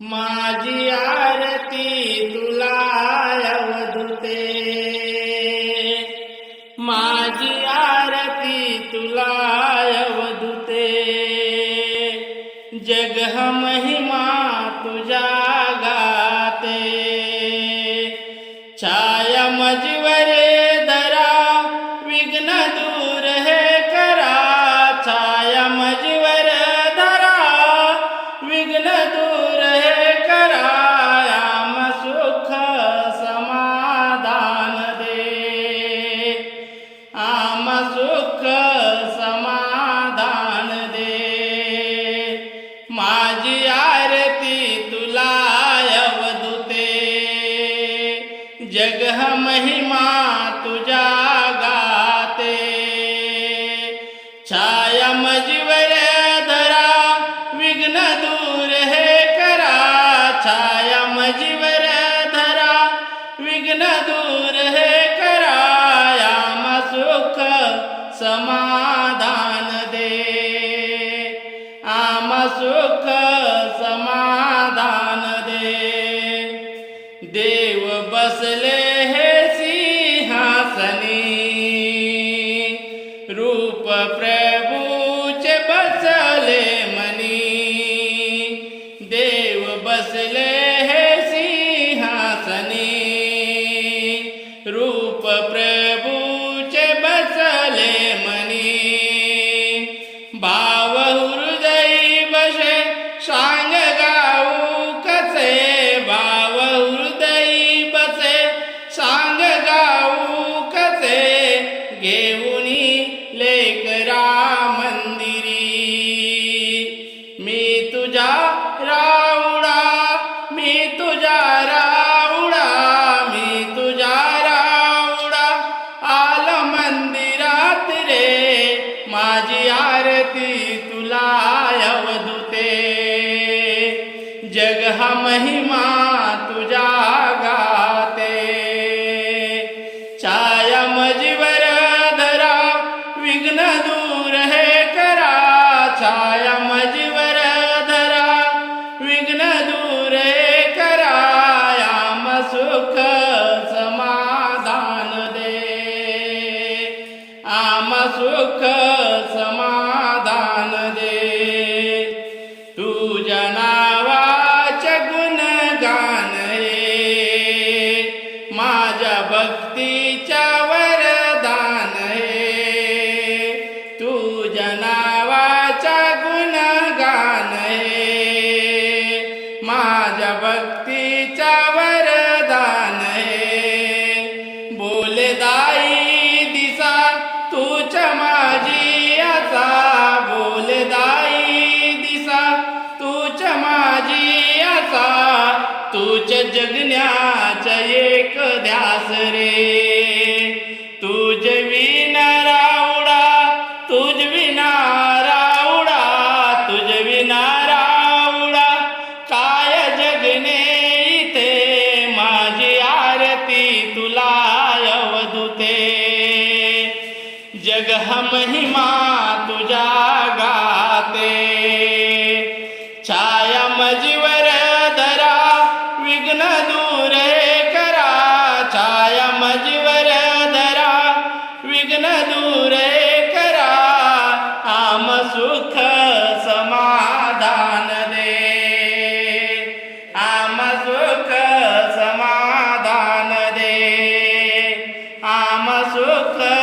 माझी आरती तुला अवधुते माझी आरती तुला अवधुते जग हमही जग महिमा तुझा गाते. छाया मजवर धरा विघ्न दूर हे करा. छाया मजवर धरा विघ्न दूर हे करा. याम सुख समाधान दे. आम सुख बसले हे सिंहासनी. रूप प्रभूचे बसले मनी. देव बसले हे सिंहासनी. रूप प्र तुझा रावडा मी तुझा राऊडा मी तुझा रावडा आल मंदिरात रे माझी आरती तुला अवधुते जग हा महिमा तुझा गा विघ्न दूर हे करा सुख समाधान दे। आम सुख समाधान दे। तुझ्या नावाचे गुणगान हे माझ्या भक्तीच्या वरदान हे तुझ्या तिचा वरदान हे बोले दाई दिसा तूच माझी आसा बोले दाई दिसा तूच माझी आसा तूच जगण्याचा एक ध्यास रे. तुझ जग महिमा तुझ्या गाते. छाया मजीवर धरा विघ्न दूर करा. छाया मजीवर धरा विघ्न दूर करा. आम सुख समाधान दे. आम सुख समाधान दे. आम सुख